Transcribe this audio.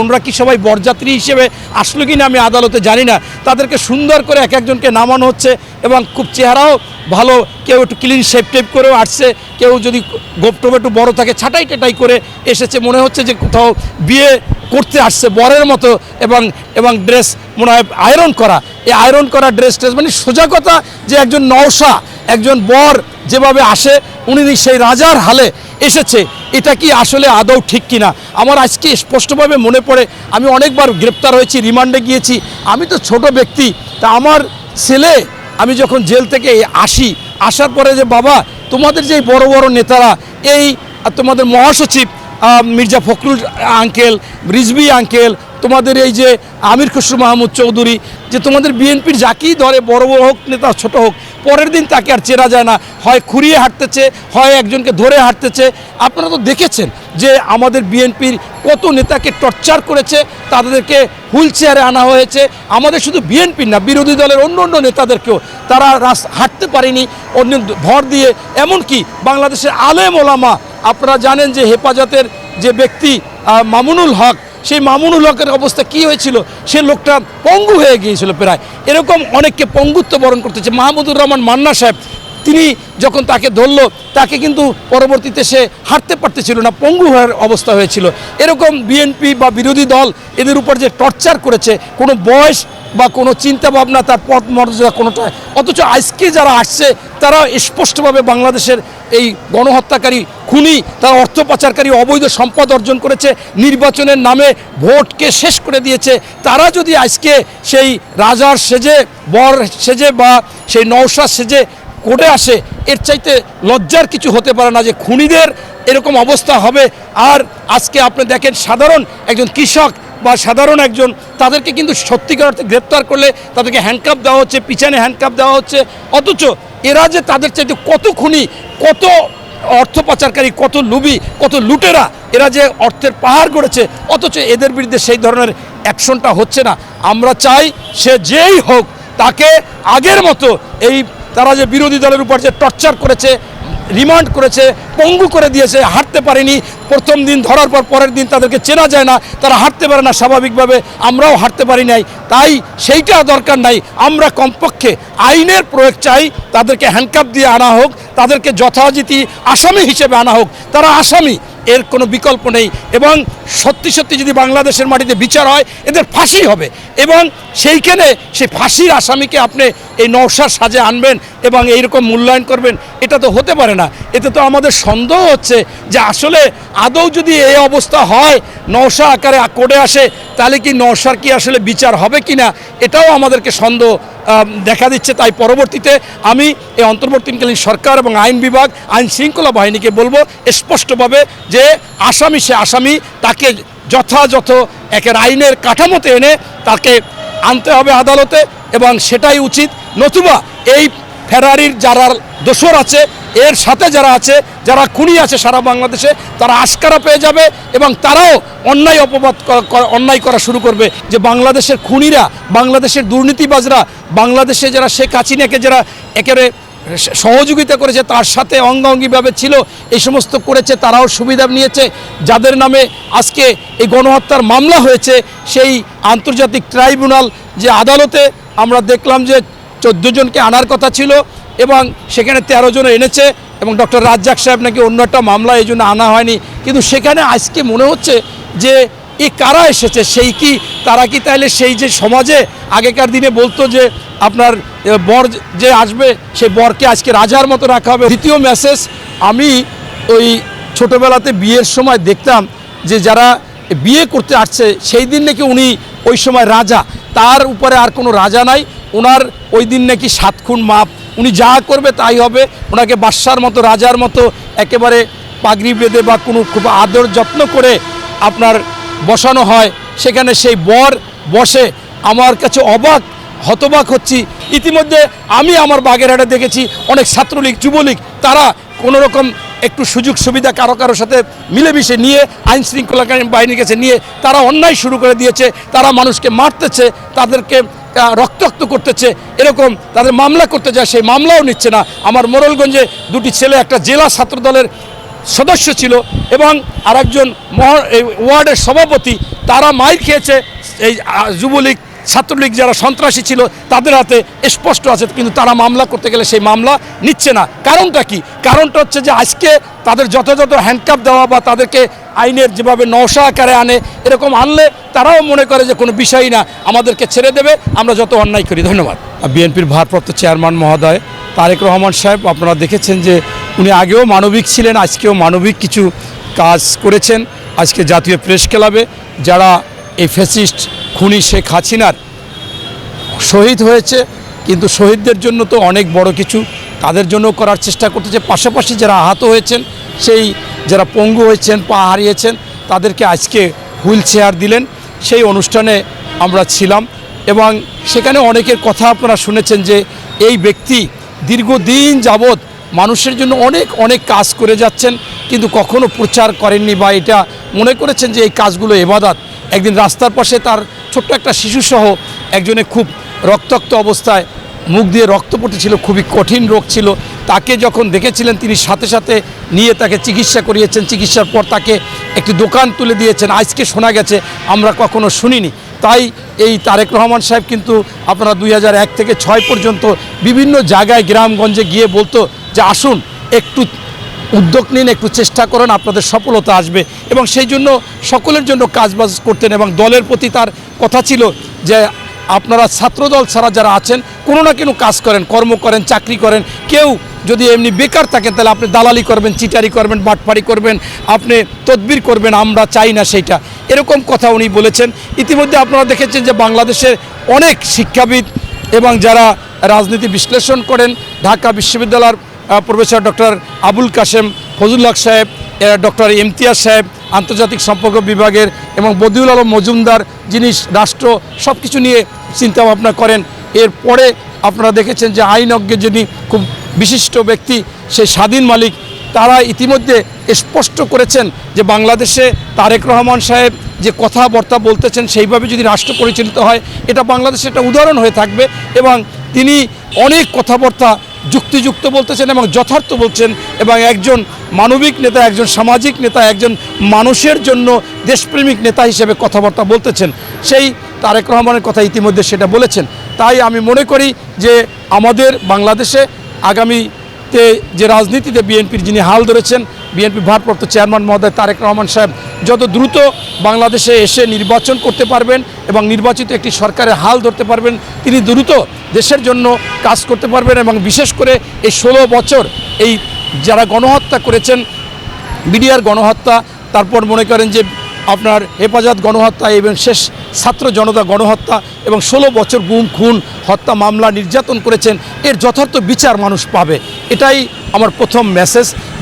ওনারা কি সবাই বরযাত্রী হিসেবে আসলো কি না আমি আদালতে জানি না। তাদেরকে সুন্দর করে এক একজনকে নামানো হচ্ছে এবং খুব চেহারাও ভালো। কেউ একটু ক্লিন শেপ টেপ করেও আসছে, কেউ যদি গোপটোপ একটু বড় থাকে, ছাটাই টাটাই করে এসেছে। মনে হচ্ছে যে কোথাও বিয়ে করতে আসছে, বরের মতো এবং এবং ড্রেস মনে হয় আয়রন করা। এই আয়রন করা ড্রেস ট্রেস মানে সোজা কথা যে একজন নওশা, একজন বর যেভাবে আসে, উনি সেই রাজার হালে এসেছে, এটা কি আসলে আদৌ ঠিক কিনা? আমার আজকে স্পষ্টভাবে মনে পড়ে, আমি অনেকবার গ্রেপ্তার হয়েছি, রিমান্ডে গিয়েছি। আমি তো ছোট ব্যক্তি, তা আমার ছেলে, আমি যখন জেল থেকে আসি, আসার পরে যে, বাবা, তোমাদের যে বড় বড় নেতারা, এই তোমাদের মহাসচিব মির্জা ফখরুল আঙ্কেল রিজবি আঙ্কেল তোমাদের এই যে আমির খসরু মাহমুদ চৌধুরী, যে তোমাদের বিএনপির যাকেই ধরে বড় বড় হোক, নেতা ছোট হোক, পরের দিন তাকে আর চেনা যায় না। হয় খুঁড়িয়ে হাঁটতেছে, হয় একজনকে ধরে হাঁটতেছে। আপনারা তো দেখেছেন যে আমাদের বিএনপির কত নেতাকে টর্চার করেছে, তাদেরকে হুইল চেয়ারে আনা হয়েছে। আমাদের শুধু বিএনপির না, বিরোধী দলের অন্য অন্য নেতাদেরকেও তারা রাস, হাঁটতে পারেনি অন্য ভর দিয়ে। এমনকি বাংলাদেশের আলেম ওলামা, আপনারা জানেন যে হেফাজতের যে ব্যক্তি মামুনুল হক সেই মামুনুল হকের অবস্থা কি হয়েছিল? সে লোকটা পঙ্গু হয়ে গিয়েছিল প্রায়। এরকম অনেককে পঙ্গুত্ব বরণ করতেছে। মাহমুদুর রহমান মান্না সাহেব তিনি যখন তাকে ধরলো, তাকে কিন্তু পরবর্তীতে সে হাঁটতে পারতেছিল না, পঙ্গু হওয়ার অবস্থা হয়েছিল। এরকম বিএনপি বা বিরোধী দল এদের উপর যে টর্চার করেছে, কোনো বয়স বা কোনো চিন্তা ভাবনা তার পথ মর্যাদা কোনোটা, অথচ আজকে যারা আসছে, তারা স্পষ্টভাবে বাংলাদেশের এই গণহত্যাকারী খুনি, তারা অর্থ পাচারকারী, অবৈধ সম্পদ অর্জন করেছে, নির্বাচনের নামে ভোটকে শেষ করে দিয়েছে। তারা যদি আজকে সেই রাজার সেজে, বর সেজে বা সেই নৌসা সেজে কোর্টে আসে, এর চাইতে লজ্জার কিছু হতে পারে না যে খুনিদের এরকম অবস্থা হবে। আর আজকে আপনি দেখেন সাধারণ একজন কৃষক বা সাধারণ একজন, তাদেরকে কিন্তু সত্যিকার অর্থে গ্রেপ্তার করলে তাদেরকে হ্যান্ডকাপ দেওয়া হচ্ছে, পিছনে হ্যান্ডকাপ দেওয়া হচ্ছে। অথচ এরা যে তাদের চাইতে কত খুনি, কত অর্থ পাচারকারী, কত লুবি, কত লুটেরা, এরা যে অর্থের পাহাড় গড়েছে, অথচ এদের বিরুদ্ধে সেই ধরনের অ্যাকশনটা হচ্ছে না। আমরা চাই সে যেই হোক, তাকে আগের মতো এই তারা যে বিরোধী দলের উপর যে টর্চার করেছে, রিমান্ড করেছে, পঙ্গু করে দিয়েছে, হাঁটতে পারেনি, প্রথম দিন ধরার পর পরের দিন তাদেরকে চেনা যায় না, তারা হাঁটতে পারে না স্বাভাবিকভাবে, আমরাও হাঁটতে পারি নাই। তাই সেইটা দরকার নাই, আমরা কমপক্ষে আইনের প্রয়োগ চাই, তাদেরকে হ্যান্ডকাপ দিয়ে আনা হোক, তাদেরকে যথাযথি আসামি হিসেবে আনা হোক, তারা আসামি, এর কোনো বিকল্প নেই। এবং সত্যি সত্যি যদি বাংলাদেশের মাটিতে বিচার হয়, এদের ফাঁসি হবে। এবং সেইখানে সেই ফাঁসির আসামিকে আপনি এই নৌসার সাজে আনবেন এবং এইরকম মূল্যায়ন করবেন, এটা তো হতে পারে না। এতে তো আমাদের সন্দেহ হচ্ছে যে আসলে আদৌ যদি এই অবস্থা হয় নৌসা আকারে কোর্টে আসে, তাহলে কি নৌসার কি আসলে বিচার হবে কি না এটাও আমাদেরকে সন্দেহ দেখা দিচ্ছে। তাই পরবর্তীতে আমি এই অন্তর্বর্তীকালীন সরকার এবং আইন বিভাগ, আইন শৃঙ্খলা বাহিনীকে বলব স্পষ্টভাবে যে আসামি সে আসামি, তাকে যথাযথ একের আইনের কাঠামোতে এনে তাকে আনতে হবে আদালতে এবং সেটাই উচিত। নতুবা এই ফেরারির যারা দোসর আছে, এর সাথে যারা আছে, যারা খুনি আছে সারা বাংলাদেশে, তারা আশকারা পেয়ে যাবে এবং তারাও অন্যায় অপবাদ অন্যায় করা শুরু করবে যে বাংলাদেশের খুনিরা, বাংলাদেশের দুর্নীতিবাজরা, বাংলাদেশে যারা শেখ হাসিনাকে যারা একেবারে সহযোগিতা করেছে, তার সাথে অঙ্গাঙ্গিভাবে ছিল, এই সমস্ত করেছে, তারাও সুবিধা নিয়েছে। যাদের নামে আজকে এই গণহত্যার মামলা হয়েছে, সেই আন্তর্জাতিক ট্রাইব্যুনাল যে আদালতে আমরা দেখলাম যে চোদ্দ জনকে আনার কথা ছিল এবং সেখানে তেরো জন এনেছে এবং ডক্টর রাজ্জাক সাহেব নাকি অন্য একটা মামলা এই জন্য আনা হয়নি। কিন্তু সেখানে আজকে মনে হচ্ছে যে এ কারা এসেছে, সেই কি? তারা কি তাহলে সেই যে সমাজে আগেকার দিনে বলতো যে আপনার বর যে আসবে, সেই বরকে আজকে রাজার মতো রাখা হবে। দ্বিতীয় মেসেজ, আমি ওই ছোটোবেলাতে বিয়ের সময় দেখতাম যে যারা বিয়ে করতে আসছে, সেই দিন নাকি উনি ওই সময় রাজা। তার উপরে আর কোনো রাজা নাই। ওনার ওই দিন নাকি সাত খুন মাপ। উনি যা করবে তাই হবে। ওনাকে বাদশার মতো, রাজার মতো একেবারে পাগড়ি বেঁধে বা কোনো খুব আদর যত্ন করে আপনার বসানো হয়। সেখানে সেই বর বসে আমার কাছে অবাক, হতবাক হচ্ছি। ইতিমধ্যে আমি আমার বাগেরহাটে দেখেছি অনেক ছাত্রলীগ, যুবলীগ, তারা কোনো রকম একটু সুযোগ সুবিধা কারও কারোর সাথে মিলেমিশে নিয়ে, আইন শৃঙ্খলা বাহিনীর কাছে নিয়ে তারা অন্যায় শুরু করে দিয়েছে। তারা মানুষকে মারতেছে, তাদেরকে রক্তাক্ত করতেছে, এরকম তাদের মামলা করতে যায়, সেই মামলাও নিচ্ছে না। আমার মোরলগঞ্জে দুটি ছেলে, একটা জেলা ছাত্র দলের সদস্য ছিল এবং আরেকজন মহ এই ওয়ার্ডের সভাপতি, তারা মাইর খেয়েছে এই যুবলীগ ছাত্রলীগ যারা সন্ত্রাসী ছিল, তাদের হাতে স্পষ্ট আছে, কিন্তু তারা মামলা করতে গেলে সেই মামলা নিচ্ছে না। কারণটা কি? কারণটা হচ্ছে যে আজকে তাদের যথাযথ হ্যান্ডকাপ দেওয়া বা তাদেরকে আইনের যেভাবে নশা আকারে আনে, এরকম আনলে তারাও মনে করে যে কোনো বিষয়ই না, আমাদেরকে ছেড়ে দেবে, আমরা যত অন্যায় করি। ধন্যবাদ। বিএনপির ভারপ্রাপ্ত চেয়ারম্যান মহোদয় তারেক রহমান সাহেব, আপনারা দেখেছেন যে উনি আগেও মানবিক ছিলেন, আজকেও মানবিক কিছু কাজ করেছেন। আজকে জাতীয় প্রেস ক্লাবে যারা এই ফ্যাসিস্ট খুনি শেখ হাসিনার শহীদ হয়েছে, কিন্তু শহীদদের জন্য তো অনেক বড় কিছু। তাদের জন্য করার চেষ্টা করতেছে। পাশাপাশি যারা আহত হয়েছেন, সেই যারা পঙ্গু হয়েছেন, পা হারিয়েছেন, তাদেরকে আজকে হুইল চেয়ার দিলেন। সেই অনুষ্ঠানে আমরা ছিলাম এবং সেখানে অনেকের কথা আপনারা শুনেছেন যে এই ব্যক্তি দীর্ঘদিন যাবৎ মানুষের জন্য অনেক অনেক কাজ করে যাচ্ছেন, কিন্তু কখনো প্রচার করেননি বা এটা মনে করেছেন যে এই কাজগুলো এবাদাত। একদিন রাস্তার পাশে তার ছোট্ট একটা শিশুসহ একজনে খুব রক্তাক্ত অবস্থায় মুখ দিয়ে রক্ত পড়তেছিল, খুবই কঠিন রোগ ছিল। তাকে যখন দেখেছিলেন, তিনি সাথে সাথে নিয়ে তাকে চিকিৎসা করিয়েছেন। চিকিৎসার পর তাকে একটি দোকান তুলে দিয়েছেন। আজকে শোনা গেছে, আমরা কখনো শুনিনি। তাই এই তারেক রহমান সাহেব কিন্তু আপনারা দুই এক থেকে ছয় পর্যন্ত বিভিন্ন জায়গায়, গ্রামগঞ্জে গিয়ে বলতো যে, আসুন, একটু উদ্যোগ নিন, একটু চেষ্টা করেন, আপনাদের সফলতা আসবে। এবং সেই জন্য সকলের জন্য কাজবাজ করতেন এবং দলের প্রতি তার কথা ছিল যে আপনারা ছাত্রদল ছাড়া যারা আছেন, কোনো না কোনো কাজ করেন, কর্ম করেন, চাকরি করেন। কেউ যদি এমনি বেকার থাকেন, তাহলে আপনি দালালি করবেন, চিটারি করবেন বাটপাড়ি করবেন, আপনি তদবির করবেন, আমরা চাই না সেইটা। এরকম কথা উনি বলেছেন। ইতিমধ্যে আপনারা দেখেছেন যে বাংলাদেশের অনেক শিক্ষাবিদ এবং যারা রাজনীতি বিশ্লেষণ করেন, ঢাকা বিশ্ববিদ্যালয়ের প্রফেসর ডক্টর আবুল কাশেম ফজুল্লাহ সাহেব ডক্টর ইমতিয়াজ সাহেব, আন্তর্জাতিক সম্পর্ক বিভাগের এবং বদিউল আলম মজুমদার যিনি রাষ্ট্র সব কিছু নিয়ে চিন্তা ভাবনা করেন। এরপরে আপনারা দেখেছেন যে আইনজ্ঞে যিনি খুব বিশিষ্ট ব্যক্তি সেই স্বাধীন মালিক, তারা ইতিমধ্যে স্পষ্ট করেছেন যে বাংলাদেশে তারেক রহমান সাহেব যে কথাবার্তা বলতেছেন, সেইভাবে যদি রাষ্ট্র পরিচালিত হয়, এটা বাংলাদেশে একটা উদাহরণ হয়ে থাকবে এবং তিনি অনেক কথাবার্তা যুক্তিযুক্ত বলতেছেন এবং যথার্থ বলছেন এবং একজন মানবিক নেতা, একজন সামাজিক নেতা, একজন মানুষের জন্য দেশপ্রেমিক নেতা হিসেবে কথাবার্তা বলতেছেন। সেই তারেক রহমানের কথা ইতিমধ্যে সেটা বলেছেন। তাই আমি মনে করি যে আমাদের বাংলাদেশে আগামীতে যে রাজনীতিতে বিএনপির যিনি হাল ধরেছেন, বিএনপি ভারপ্রাপ্ত চেয়ারম্যান মহোদয় তারেক রহমান সাহেব, যত দ্রুত বাংলাদেশে এসে নির্বাচন করতে পারবেন এবং নির্বাচিত একটি সরকারের হাল ধরতে পারবেন, তিনি দ্রুত দেশের জন্য কাজ করতে পারবেন এবং বিশেষ করে এই ষোলো বছর এই যারা গণহত্যা করেছেন, বিডিআর গণহত্যা, তারপর মনে করেন যে আপনার হেফাজত গণহত্যা এবং শেষ ছাত্র জনতা গণহত্যা এবং ষোলো বছর গুম, খুন, হত্যা মামলা নির্যাতন করেছেন, এর যথার্থ বিচার মানুষ পাবে। এটাই আমার প্রথম মেসেজ